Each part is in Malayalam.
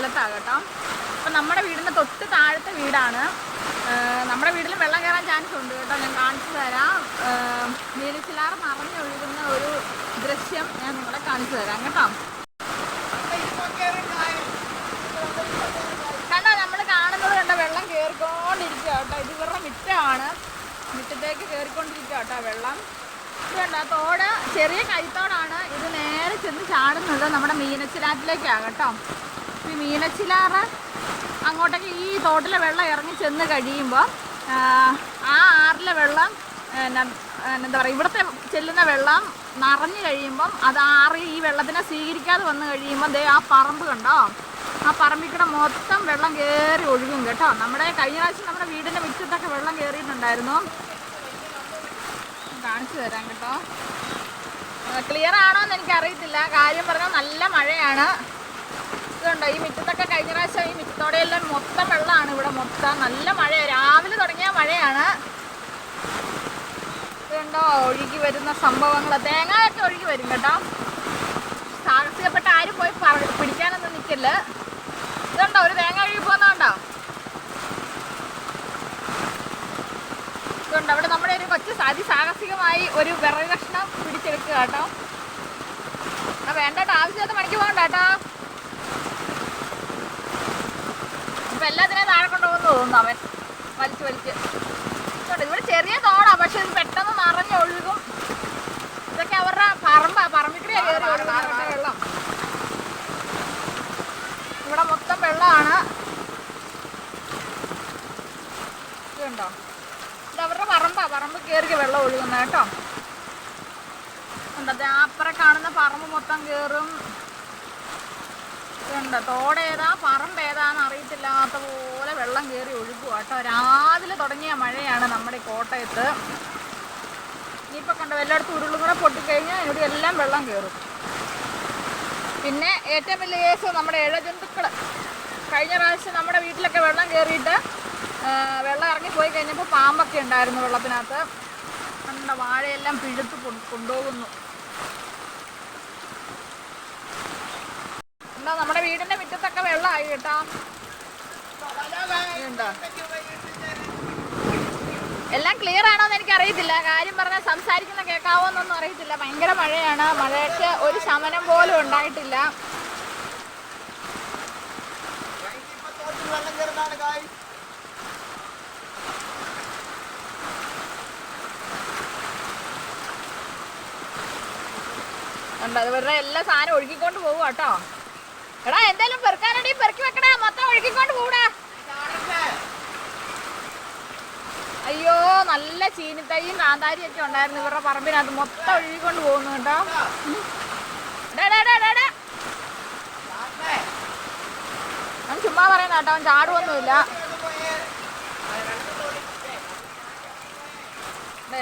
സ്ഥലത്താണ് കേട്ടോ അപ്പം നമ്മുടെ വീടിന്റെ തൊട്ട് താഴത്തെ വീടാണ്. നമ്മുടെ വീട്ടിൽ വെള്ളം കയറാൻ ചാൻസ് ഉണ്ട് കേട്ടോ. ഞാൻ കാണിച്ചു തരാം. നീലച്ചിലാറ് നിറഞ്ഞൊഴുകുന്ന ഒരു ദൃശ്യം ഞാൻ നിങ്ങളെ കാണിച്ചു തരാം കേട്ടോ. കണ്ടോ നമ്മൾ കാണുന്നത് കണ്ട വെള്ളം കയറിക്കൊണ്ടിരിക്കുക കേട്ടോ. ഇത് ഇവരുടെ മിറ്റമാണ്. മിറ്റത്തേക്ക് കയറിക്കൊണ്ടിരിക്കുക കേട്ടോ വെള്ളം. ഇത് കണ്ടോ തോട് ചെറിയ കൈത്തോടാണ് ഇത് നേരെ ചെന്ന് ചാടുന്നത് നമ്മുടെ മീനച്ചിലാറ്റിലേക്കാണ് കേട്ടോ. ഈ മീനച്ചിലാറ് അങ്ങോട്ടേക്ക് ഈ തോട്ടിലെ വെള്ളം ഇറങ്ങി ചെന്ന് കഴിയുമ്പോൾ ആ ആറിലെ വെള്ളം എന്താ പറയുക ഇവിടുത്തെ ചെല്ലുന്ന വെള്ളം നിറഞ്ഞു കഴിയുമ്പം അത് ആറ് ഈ വെള്ളത്തിനെ സ്വീകരിക്കാതെ വന്നു കഴിയുമ്പോൾ ദേ ആ പറമ്പ് കണ്ടോ? ആ പറമ്പിൽ മൊത്തം വെള്ളം കയറി ഒഴുകും കേട്ടോ. നമ്മുടെ കഴിഞ്ഞ പ്രാവശ്യം നമ്മുടെ വീടിന്റെ മുറ്റത്തൊക്കെ വെള്ളം കയറിയിട്ടുണ്ടായിരുന്നു കാണിച്ചു തരാം കേട്ടോ. ക്ലിയർ ആണോ എന്ന് എനിക്കറിയത്തില്ല. കാര്യം പറഞ്ഞാൽ നല്ല മഴയാണ്. ഇതുണ്ടോ ഈ മുറ്റത്തൊക്കെ കഴിഞ്ഞ പ്രാവശ്യം ഈ മുറ്റത്തോടെയെല്ലാം മൊത്തം വെള്ളമാണ് ഇവിടെ. മൊത്തം നല്ല മഴ രാവിലെ തുടങ്ങിയ മഴയാണ്. ഇതുണ്ടോ ഒഴുകി വരുന്ന സംഭവങ്ങൾ തേങ്ങയൊക്കെ ഒഴുകി വരും കേട്ടോ. സാഹസികപ്പെട്ട ആരും പോയി പിടിക്കാനൊന്നും നിൽക്കില്ല ഇതുണ്ടോ ഒരു തേങ്ങ ഒഴുകി പോകുന്നുണ്ടോ ഇതുണ്ട് അവിടെ നമ്മുടെ ഒരു കൊച്ചു അതിസാഹസികമായി ഒരു വിറക് കഷ്ണം പിടിച്ചെടുക്കുക കേട്ടോ. ആ വേണ്ട കേട്ടോ ആവശ്യമില്ലാത്ത മണിക്ക് പോകണ്ട കേട്ടോ. ഇപ്പൊ എല്ലാത്തിനെയും താഴെ കൊണ്ടുപോകുന്ന തോന്നുന്നു അവൻ. വലിച്ച് വലിച്ച്. ഇവിടെ ചെറിയ തോടാ പക്ഷെ ഇത് പെട്ടെന്ന് നിറഞ്ഞ് ഒഴുകും. ഇതൊക്കെ അവരുടെ പറമ്പാ പറമ്പിക്കൂടിയാ കയറി ഒഴുകുന്ന കേട്ടോ വെള്ളം ഇവിടെ മൊത്തം വെള്ളമാണ്. ഇതുണ്ടോ? ഇത് അവരുടെ പറമ്പാ പറമ്പ് കയറി വെള്ളം ഒഴുകുന്ന കേട്ടോ. ഉണ്ടത് അപ്പുറം കാണുന്ന പറമ്പ് മൊത്തം കയറും. ഇതുണ്ട്. തോടേതാ പറമ്പ് ഏതാന്ന് അറിയത്തില്ലാത്ത പോലെ വെള്ളം കയറി ഒഴുകുക കേട്ടോ. രാവിലെ തുടങ്ങിയ മഴയാണ് നമ്മുടെ കോട്ടയത്ത്. ഇനിയിപ്പോൾ കണ്ടോ എല്ലായിടത്തും ഉരുളും കൂടെ പൊട്ടിക്കഴിഞ്ഞാൽ ഇവിടെ എല്ലാം വെള്ളം കയറും പിന്നെ ഏറ്റവും വലിയ കേസ് നമ്മുടെ ഇഴജന്തുക്കൾ കഴിഞ്ഞ പ്രാവശ്യം നമ്മുടെ വീട്ടിലൊക്കെ വെള്ളം കയറിയിട്ട് വെള്ളം ഇറങ്ങി പോയി കഴിഞ്ഞപ്പോൾ പാമ്പൊക്കെ ഉണ്ടായിരുന്നു വെള്ളത്തിനകത്ത്. നമ്മുടെ വാഴയെല്ലാം പിഴുത്ത് കൊണ്ടുപോകുന്നു. എന്താ നമ്മുടെ വീടിന്റെ മുറ്റത്തൊക്കെ വെള്ളമായി കേട്ടോ. എല്ലാം ക്ലിയർ ആണോ എന്ന് എനിക്ക് അറിയത്തില്ല കാര്യം പറഞ്ഞാൽ സംസാരിക്കുന്ന കേൾക്കാവോ എന്നൊന്നും അറിയത്തില്ല. ഭയങ്കര മഴയാണ്. മഴയ്ക്ക് ഒരു ശമനം പോലും ഉണ്ടായിട്ടില്ല. എല്ലാ സാധനം ഒഴുകിക്കൊണ്ട് പോകുക കേട്ടോ. എടാ എന്തേലും പെറുക്കാനടി പെറുക്കി വെക്കടാ മൊത്തം ഒഴുകിക്കൊണ്ട് പോടാ അയ്യോ നല്ല ചീനിത്തൈയും കാന്താരിയും ഒക്കെ ഉണ്ടായിരുന്നു ഇവരുടെ പറമ്പിനകത്ത്. മൊത്തം ഒഴുകിക്കൊണ്ട് പോകുന്നു കേട്ടോ. അവൻ ചുമ്മാ പറയുന്ന കേട്ടോ അവൻ ചാടുവൊന്നുമില്ല.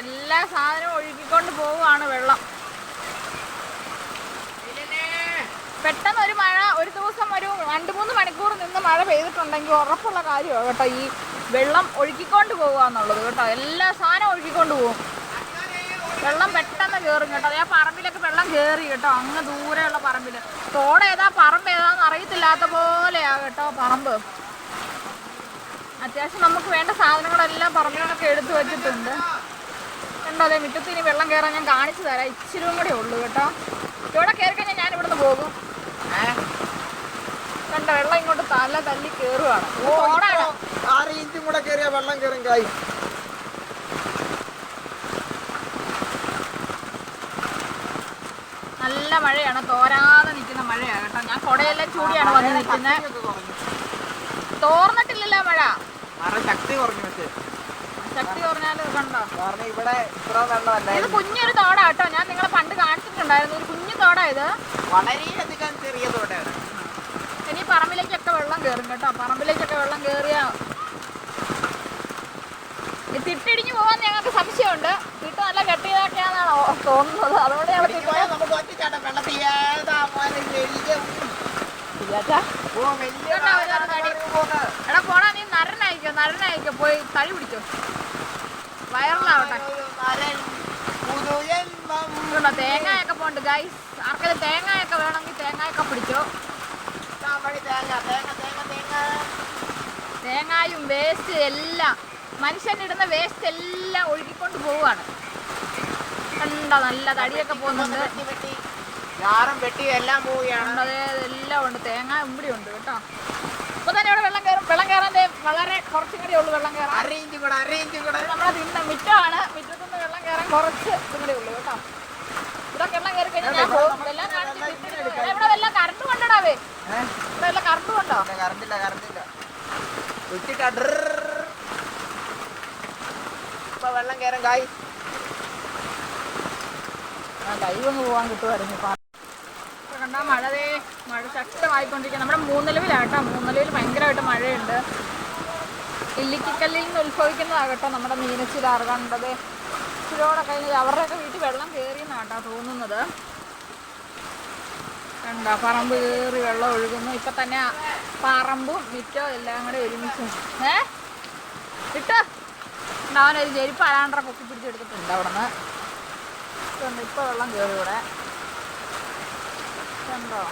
എല്ലാ സാധനവും ഒഴുകിക്കൊണ്ട് പോവുകയാണ് വെള്ളം. പെട്ടെന്ന് ഒരു മഴ ഒരു ദിവസം ഒരു രണ്ട് മൂന്ന് മണിക്കൂർ നിന്ന് മഴ പെയ്തിട്ടുണ്ടെങ്കിൽ ഉറപ്പുള്ള കാര്യമാണ് കേട്ടോ ഈ വെള്ളം ഒഴുക്കിക്കൊണ്ട് പോകുക എന്നുള്ളത് കേട്ടോ. എല്ലാ സാധനവും ഒഴുകിക്കൊണ്ട് പോകും. വെള്ളം പെട്ടെന്ന് കയറും കേട്ടോ. അതേ പറമ്പിലൊക്കെ വെള്ളം കയറി കേട്ടോ. അങ്ങ് ദൂരെയുള്ള പറമ്പിൽ. തോട ഏതാ? പറമ്പ് ഏതാന്ന് അറിയത്തില്ലാത്ത പോലെയാ കേട്ടോ പറമ്പ്. അത്യാവശ്യം നമുക്ക് വേണ്ട സാധനങ്ങളെല്ലാം പറമ്പിലൊക്കെ എടുത്തു വെച്ചിട്ടുണ്ട്. കണ്ടോ? അതെ മുറ്റത്ത് ഇനി വെള്ളം കയറാൻ ഞാൻ കാണിച്ചു തരാം. ഇച്ചിരി കൂടെ ഉള്ളൂ കേട്ടോ. ഇവിടെ കയറി കഴിഞ്ഞാൽ ഞാൻ ഇവിടുന്ന് പോകും. കണ്ടോ വെള്ളം ഇങ്ങോട്ട് തല തല്ലി കേറുവാണ്. ആറ് ഇഞ്ചും കൂടെ കയറിയ വെള്ളം കയറും കായ് നല്ല മഴയാണ്. തോരാതെ നിൽക്കുന്ന മഴയാണ് കേട്ടോ. ഞാൻ കുടയെല്ലാം ചൂടിയാണ് വന്ന് നിൽക്കുന്നത് തോർന്നിട്ടില്ലല്ലോ മഴ. ശക്തി കുറഞ്ഞു ശക്തി കുറഞ്ഞാൽ കണ്ടോ? ഇവിടെ ഇത്ര കുഞ്ഞൊരു തോടാ കേട്ടോ. ഞാൻ നിങ്ങളെ പണ്ട് കാണിച്ചിട്ടുണ്ടായിരുന്നു. ഒരു തോടാ ഇത് വളരെയധികം ചെറിയ തോടാണ് ഇനി പറമ്പിലേക്കൊക്കെ വെള്ളം കയറും കേട്ടോ. പറമ്പിലേക്കൊക്കെ വെള്ളം കയറിയ തിട്ടിടിഞ്ഞു പോകാൻ ഞങ്ങൾക്ക് സംശയമുണ്ട്. തിട്ട് നല്ല കെട്ടിയതൊക്കെയാണെന്നാണ് തോന്നുന്നത്. അതുകൊണ്ട് ഞങ്ങൾ? എടാ പോടാ നീ നരനായിക്കോ നരനായിക്കോ പോയി തടി പിടിച്ചോ. വയറിലാവട്ടെ. ഇതുണ്ടോ തേങ്ങയൊക്കെ പോണ്ട് ഗൈസ് ആർക്കെങ്കിലും തേങ്ങയൊക്കെ വേണമെങ്കിൽ തേങ്ങയൊക്കെ പിടിച്ചോ. തേങ്ങായും വേസ്റ്റ് എല്ലാം മനുഷ്യൻ ഇടുന്ന വേസ്റ്റ് എല്ലാം ഒഴുകിക്കൊണ്ട് പോവാണ് കണ്ടോ നല്ല തടിയൊക്കെ പോകുന്നുണ്ട്. വെട്ടി വെട്ടി. എല്ലാം പോവുകയാണ്. ഉണ്ട്, അതേ എല്ലാം ഉണ്ട്. തേങ്ങ ഇവിടെ ഉണ്ട് കേട്ടോ. ഇപ്പൊ തന്നെ ഇവിടെ വെള്ളം കയറും. വെള്ളം കയറാൻ ദേ വളരെ കുറച്ചും കൂടി ഉള്ളു വെള്ളം കയറാൻ. നമ്മുടെ തിന്ന മിറ്റമാണ് മിറ്റത്തുനിന്ന് വെള്ളം കയറാൻ കുറച്ച് ഇതും കൂടി ഉള്ളു കേട്ടോ ഇവിടെ വെള്ളം കയറി കഴിഞ്ഞാൽ ഞാൻ പോകും എല്ലാം കാണിച്ച് തിരിച്ചിട്ട് എടാ, ഇവിടെ വല്ല കറണ്ട് കൊണ്ടടാവേ ഇവിടെ വല്ല കറണ്ട് കൊണ്ടോ കറണ്ടില്ല. കറണ്ടില്ല ഉച്ചിട്ടാ ഇപ്പൊ വെള്ളം കയറും കായ് ലൈവ് ഒന്ന് പോകാൻ കിട്ടുമായിരുന്നു ഇപ്പം. കണ്ടാ മഴതേ മഴ ശക്തമായിക്കൊണ്ടിരിക്കുക നമ്മുടെ മൂന്നിലവിലാട്ടോ മൂന്നിലവിൽ ഭയങ്കരമായിട്ട് മഴയുണ്ട്. ഇല്ലിക്കല്ലിൽ നിന്ന് ഉത്ഭവിക്കുന്നതാകട്ടെ നമ്മുടെ മീനച്ചിലാറ് കണ്ടത് ഇച്ചിരിയോടെ കഴിഞ്ഞ് അവരുടെയൊക്കെ വീട്ടിൽ വെള്ളം കയറിയെന്നാട്ടോ തോന്നുന്നത്. കണ്ട പറമ്പ് കയറി വെള്ളം ഒഴുകുന്നു. ഇപ്പൊ തന്നെ പറമ്പും മിറ്റോ എല്ലാം കൂടെ ഒരുമിച്ച്. ഏ? ഇട്ടോ. അവനൊരു ചെരുപ്പ് അലാണ്ടറ പൊക്കി പിടിച്ചെടുത്തിട്ടുണ്ട് അവിടെ നിന്ന് ഇപ്പൊ വെള്ളം കയറി ഇവിടെ. കണ്ടോ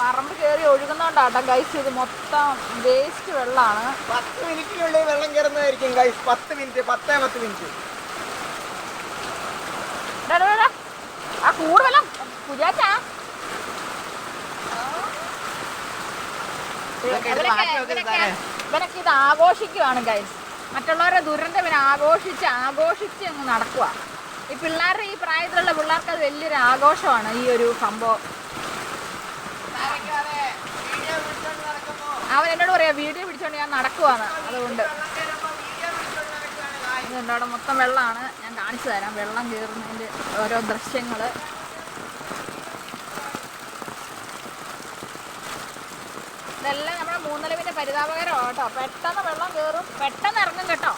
പറമ്പ് കയറി ഒഴുകുന്നോണ്ടാട്ടോ ഗൈസ് ഇത് മൊത്തം വേസ്റ്റ് വെള്ളമാണ് പത്ത് മിനിറ്റിനുള്ളിൽ വെള്ളം കയറുന്നതായിരിക്കും ഗൈസ് പത്ത് മിനിറ്റ് പത്തേ പത്ത് മിനിറ്റ്. ആ കൂടുതലും. വെള്ളം ഇവനൊക്കെ ഇത് ആഘോഷിക്കുവാണ് ഗൈസ് മറ്റുള്ളവരുടെ ദുരന്തം ഇവർ ആഘോഷിച്ച് ആഘോഷിച്ച് അങ്ങ് നടക്കുക ഈ പിള്ളേരുടെ ഈ പ്രായത്തിലുള്ള പിള്ളേർക്ക് അത് വലിയൊരു ആഘോഷമാണ് ഈ ഒരു സംഭവം. അവൻ എന്നോട് പറയാ വീഡിയോ പിടിച്ചോണ്ട് ഞാൻ നടക്കുവാണ് അതുകൊണ്ട്. ഇതുണ്ട് അവിടെ മൊത്തം വെള്ളമാണ്. ഞാൻ കാണിച്ചു തരാം. വെള്ളം കയറുന്നതിന്റെ ഓരോ ദൃശ്യങ്ങൾ ഇതെല്ലാം നമ്മുടെ മൂന്നിലവിന്റെ പരിതാപകരമാണ് കേട്ടോ പെട്ടെന്ന് വെള്ളം കയറും പെട്ടെന്ന് ഇറങ്ങും കേട്ടോ.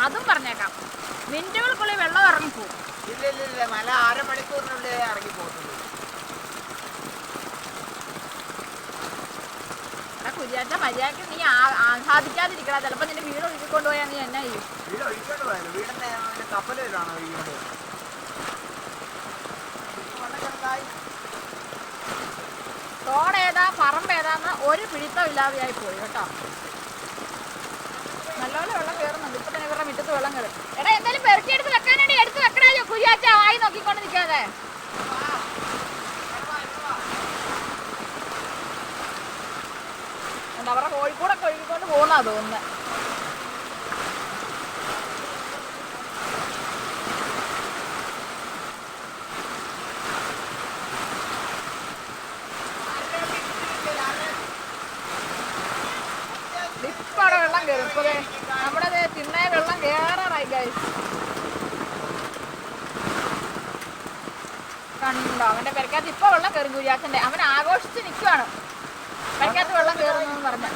അതും പറഞ്ഞേക്കാം. മിനിറ്റുകൾക്കുള്ളിൽ വെള്ളം ഇറങ്ങിപ്പോവും ഇല്ല ഇല്ല ഇല്ല. മല അരമണിക്കൂറിനുള്ളിൽ ഇറങ്ങി പോകും എടാ കുര്യാച്ച മര്യാദയ്ക്ക് നീ ആ- ചിലപ്പോ ചിലപ്പോൾ നിന്റെ വീട് ഒഴുകിക്കൊണ്ട് പോയാൽ നീ എന്നാ ചെയ്യും? വീട് ഒഴിക്കൊണ്ട് പോയാലോ? വീടിന്റെ കപ്പൽ ഒഴിക്കുന്നത് വെള്ളം ഏതാ. പറമ്പ് ഏതാന്ന് ഒരു പിടിത്തം ഇല്ലാതെയായി പോയി കേട്ടോ. നല്ലപോലെ വെള്ളം കയറുന്നുണ്ട് ഇപ്പൊ തന്നെ ഇവരുടെ മുറ്റത്ത് വെള്ളം കയറും എടാ എന്തായാലും പെറുക്കി എടുത്ത് വെക്കാനാണ് എടുത്ത് വെക്കണോ കുരിയാച്ച ആയി നോക്കിക്കൊണ്ട് നിൽക്കാതെ. അവരുടെ കോഴിക്കൂടൊക്കെ ഒഴുകിക്കൊണ്ട് പോകുന്നതാ തോന്നുന്നത് ഇപ്പൊ അവിടെ വെള്ളം കയറും ഇപ്പൊ ദേ നമ്മുടെ ദേ തിണ്ണേ വെള്ളം കയറാറായി ഗൈസ് കണ്ടോ അവന്റെ പെരക്കകത്ത് ഇപ്പൊ വെള്ളം കയറും കുര്യാച്ചന്റെ അവൻ ആഘോഷിച്ച് നിൽക്കുവാണ് പെരക്കകത്ത് വെള്ളം കയറുന്നു പറഞ്ഞു.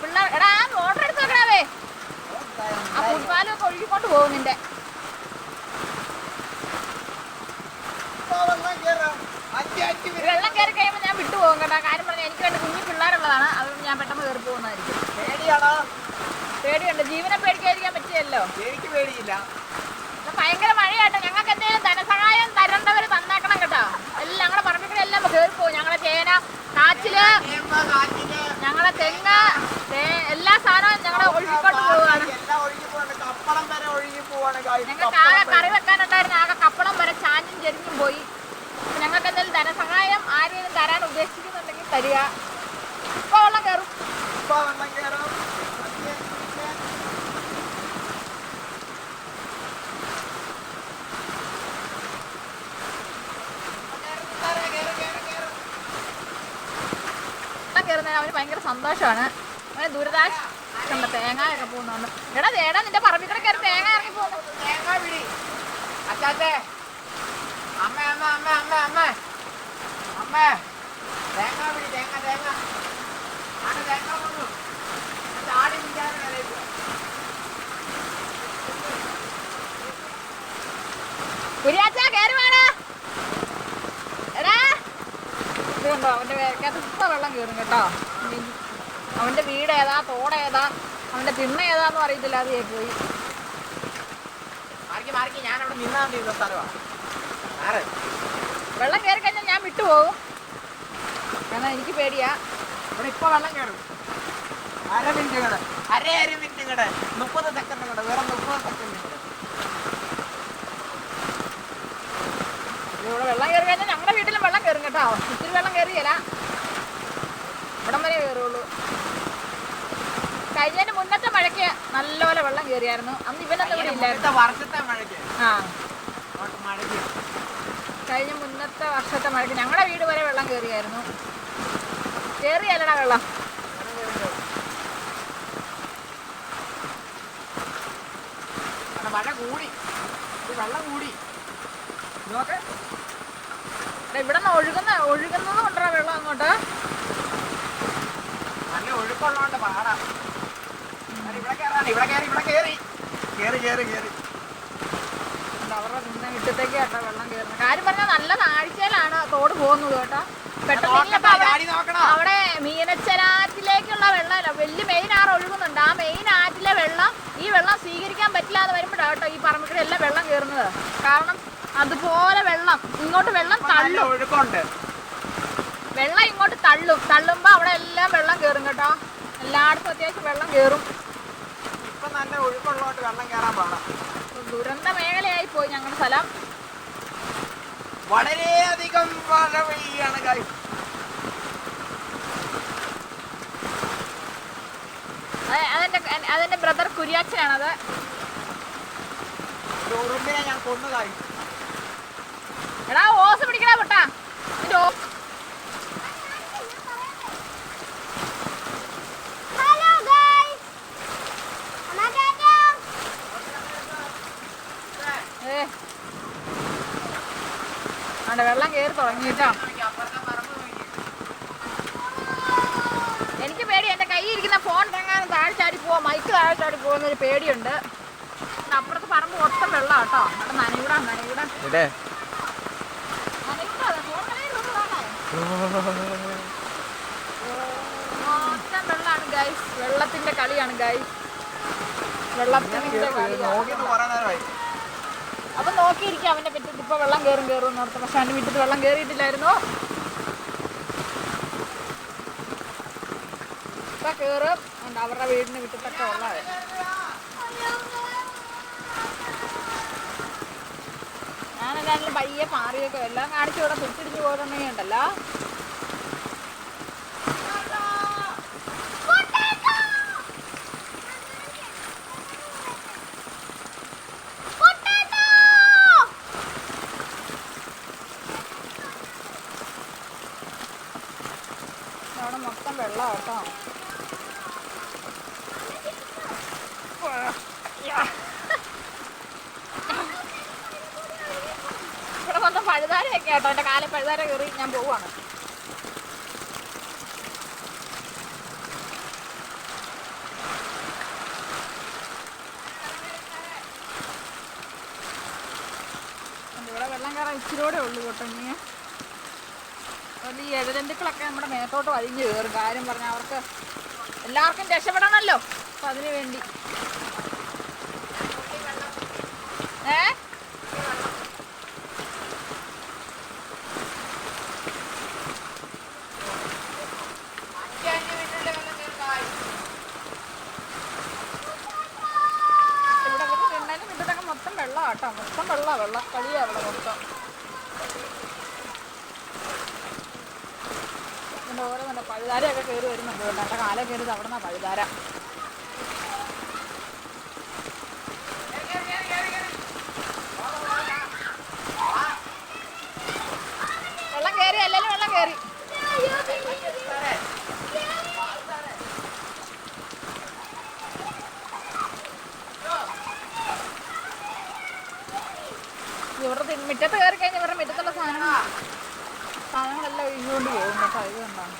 പിള്ളേർ എടാ മോട്ടർ എടുത്ത് വെക്കണവേ ആ പുൽപ്പാലും ഒക്കെ ഒഴുകിക്കൊണ്ട് പോകും നിന്റെ. വെള്ളം കയറാം. കഴിയുമ്പോൾ ഞാൻ വിട്ടുപോകും കേട്ടോ. കാര്യം പറഞ്ഞു എനിക്ക് രണ്ട് കുഞ്ഞു പിള്ളേരുള്ളതാണ്. അതുകൊണ്ട് ഞാൻ പെട്ടെന്ന് കയറി പോകുന്നതായിരിക്കും. പേടിയാണോ പേടിയുണ്ട്. ജീവനെ പേടിക്കാതിരിക്കാൻ പറ്റിയല്ലോ എനിക്ക് പേടിയില്ല. ഭയങ്കര മഴയാട്ടോ ഞങ്ങൾക്ക് എന്തെങ്കിലും ധനസഹായം തരേണ്ടവർ തന്നേക്കണം കേട്ടോ എല്ലാം ഞങ്ങളുടെ പറമ്പിക്കൂടെ എല്ലാം കയറി പോകും ഞങ്ങളെ ചേന കാച്ചിൽ ചേമ്പ്, കാച്ചിൽ, ഞങ്ങളെ തെങ്ങ് തേ- എല്ലാ സാധനവും ഞങ്ങളെ ഒഴുകിക്കൊണ്ട് പോവുകയാണ് എല്ലാം ഒഴുകി പോവാണ് കപ്പളം വരെ ഒഴുകി പോവാണ് കായ്. ഞങ്ങൾക്ക് ആകെ കപ്പളം കറി വരെ. വെക്കാനുണ്ടായിരുന്ന ആകെ കപ്പളം വരെ ചാഞ്ഞും ചെരിഞ്ഞും പോയി അപ്പൊ ഞങ്ങൾക്ക് എന്തെങ്കിലും ധനസഹായം ആരെങ്കിലും തരാൻ ഉദ്ദേശിക്കുന്നുണ്ടെങ്കിൽ തരിക ഇപ്പൊ വെള്ളം കയറും ഇപ്പൊ വെള്ളം കയറും. അഞ്ച് അഞ്ച് മിനിറ്റ്. കയറും, കയറും, കയറും, കയറും. വെള്ളം കയറുന്നതിന് അവന് ഭയങ്കര സന്തോഷമാണ്. അങ്ങനെ ദുരിതാശ തേങ്ങയൊക്കെ പോകുന്നുണ്ട്. എടാ തേടാ നിന്റെ പറമ്പിൽ കൂടെ കയറി തേങ്ങ ഇറങ്ങി പോകുന്നു. തേങ്ങ പിടി. അച്ചാച്ചേ. അമ്മ തേങ്ങ കയറി വേണ എടാ. ഇതുണ്ടോ വേർക്കകത്ത് ഇപ്പൊ വെള്ളം കയറും കേട്ടോ. അവന്റെ വീട് ഏതാ? തോട് ഏതാ? അവന്റെ തിണ്ണ ഏതാന്ന് അറിയത്തില്ല. അത് പോയി. മാറിക്ക് മാറിക്ക്. ഞാൻ അവിടെ നിന്നാ മതി സ്ഥലമാണ് വെള്ളം കയറി കഴിഞ്ഞാൽ ഞാൻ വിട്ടുപോകും. കാരണം എനിക്ക് പേടിയാ. ഇവിടെ ഇപ്പൊ വെള്ളം കയറും അര മിനിറ്റ് കട അര അര മിനിറ്റ് കട മുപ്പത് സെക്കൻഡ് കട വേറെ മുപ്പത് സെക്കൻഡ് കൂടെ ഇവിടെ വെള്ളം കയറി കഴിഞ്ഞാൽ ഞങ്ങളുടെ വീട്ടിലും വെള്ളം കയറും കേട്ടോ. ഇത്തിരി വെള്ളം കയറിയല്ല ഇവിടം വരെ കയറുള്ളൂ. കഴിഞ്ഞതിന് മുന്നത്തെ മഴയ്ക്ക് നല്ലപോലെ വെള്ളം കയറിയായിരുന്നു. അന്ന് ഇവനൊന്നും ഇവിടെ ഇല്ലായിരുന്നു. വർഷത്തെ മഴയ്ക്ക്. ആ. കഴിഞ്ഞ മുന്നത്തെ വർഷത്തെ മഴയ്ക്ക് ഞങ്ങളുടെ വീട് വരെ വെള്ളം കയറിയായിരുന്നു. കയറിയല്ലടാ വെള്ളം. മഴ കൂടി. വെള്ളം കൂടി. നോക്ക് ഇവിടെ നിന്ന് ഒഴുകുന്ന ഒഴുകുന്നത് കൊണ്ടാ വെള്ളം അങ്ങോട്ട്. നല്ല ഒഴുക്കുള്ളതുകൊണ്ട് പാടാം ഇവിടെ കയറാണ് ഇവിടെ കയറി ഇവിടെ കയറി കയറി കയറി കയറി. അവരുടെ നിന്ന മുറ്റത്തേക്ക് കേട്ടോ വെള്ളം കയറുന്നത് കാര്യം പറഞ്ഞാൽ നല്ല താഴ്ചയിലാണ് തോട് പോകുന്നത് കേട്ടോ. പെട്ടെന്ന് അവിടെ- മീനച്ചലാറ്റിലേക്കുള്ള വെള്ളമല്ല വലിയ മെയിൻ ആറ് ഒഴുകുന്നുണ്ട്. ആ മെയിൻ ആറ്റിലെ വെള്ളം ഈ വെള്ളം സ്വീകരിക്കാൻ പറ്റില്ല എന്ന് വരുമ്പോഴാണ് കേട്ടോ ഈ പറമ്പിക്കൂടെ എല്ലാം വെള്ളം കയറുന്നത് കാരണം അതുപോലെ വെള്ളം ഇങ്ങോട്ട് വെള്ളം തള്ളി. ഒഴുക്കുണ്ട്. വെള്ളം ഇങ്ങോട്ട് തള്ളും. തള്ളുമ്പോൾ അവിടെ എല്ലാം വെള്ളം കയറും കേട്ടോ. എല്ലായിടത്തും അത്യാവശ്യം വെള്ളം കയറും ഇപ്പൊ നല്ല ഒഴുക്കുള്ളതുകൊണ്ട് വെള്ളം കയറാൻ പാടാം. ദുരന്ത മേഖലയായി പോയി ഞങ്ങളുടെ സ്ഥലം. വളരെയധികം മഴ പെയ്യാണ് അതെന്റെ അതെന്റെ ബ്രദർ കുര്യാച്ചനാണത്. ഞാൻ കൊന്നതായി എടാ ഓസ് പിടിക്കടാ പൊട്ടാ. ആണ്ടെ വെള്ളം കയറി തുടങ്ങിയിട്ടാ എനിക്ക് പേടി എന്റെ കയ്യിൽ ഇരിക്കുന്ന ഫോൺ തങ്ങാനും താഴെ ചാടി പോവാ മൈക്ക് താഴെ ചാടി പോകുന്നൊരു പേടിയുണ്ട്. അപ്പുറത്ത് പറമ്പ് മൊത്തം വെള്ളം കേട്ടോ. അവിടെ നനയൂടാ നനയൂടാം. മൊത്തം വെള്ളമാണ് ഗൈസ് വെള്ളത്തിന്റെ കളിയാണ് ഗൈസ് വെള്ളത്തിന്റെ കളിയാണ്. അപ്പൊ നോക്കിയിരിക്കും അവന്റെ മുറ്റത്ത് ഇപ്പൊ വെള്ളം കയറും കയറും എന്ന് ഓർത്ത്. പക്ഷെ അവന്റെ മുറ്റത്ത് വെള്ളം കയറിയിട്ടില്ലായിരുന്നു ഇപ്പൊ കയറും ഉണ്ട് അവരുടെ വീടിന് മുറ്റത്തൊക്കെ ഉള്ളത്. ഞാനെല്ലാം പയ്യെ മാറിയൊക്കെ എല്ലാം കാണിച്ചു ഇവിടെ തുട്ടിടിഞ്ഞു പോയിട്ടുണ്ടെങ്കിൽ ഉണ്ടല്ലോ അവിടെ മൊത്തം വെള്ളം കേട്ടോ ഇവിടെ മൊത്തം പഴുതാരയൊക്കെ കേട്ടോ എന്റെ കാലം പഴുതാര കയറി ഞാൻ പോവാണ്. ഇവിടെ വെള്ളം കയറാൻ ഇച്ചിരി കൂടെ ഉള്ളു കേട്ടോ ഇനി. അതുകൊണ്ട് ഈ എഴജന്തുക്കളൊക്കെ നമ്മുടെ മേത്തോട്ട് വലിഞ്ഞു കയറും. കാര്യം പറഞ്ഞാൽ അവർക്ക് എല്ലാവർക്കും രക്ഷപ്പെടണമല്ലോ. അപ്പം അതിനു വേണ്ടി ഏ അഞ്ച് മിനിറ്റിന്റെ വെള്ളം തീർക്കായി ഇവിടെ ഇവർക്ക് തിണ്ണേലും മുറ്റത്തൊക്കെ മൊത്തം വെള്ളം കേട്ടോ മൊത്തം അവിടെ മൊത്തം. ഓരോ നല്ല പഴുതാരയൊക്കെ കയറി വരുന്നുണ്ട്. നല്ല കാലം കയറിയത് അവിടെ നിന്നാണ് പഴുതാര. മുറ്റത്ത് കയറി കഴിഞ്ഞാൽ ഇവരുടെ മുറ്റത്തുള്ള സാധനങ്ങൾ സാധനങ്ങളെല്ലാം ഒഴിഞ്ഞുകൊണ്ട് പോകും. കഴിവ് അതുകൊണ്ടാണ്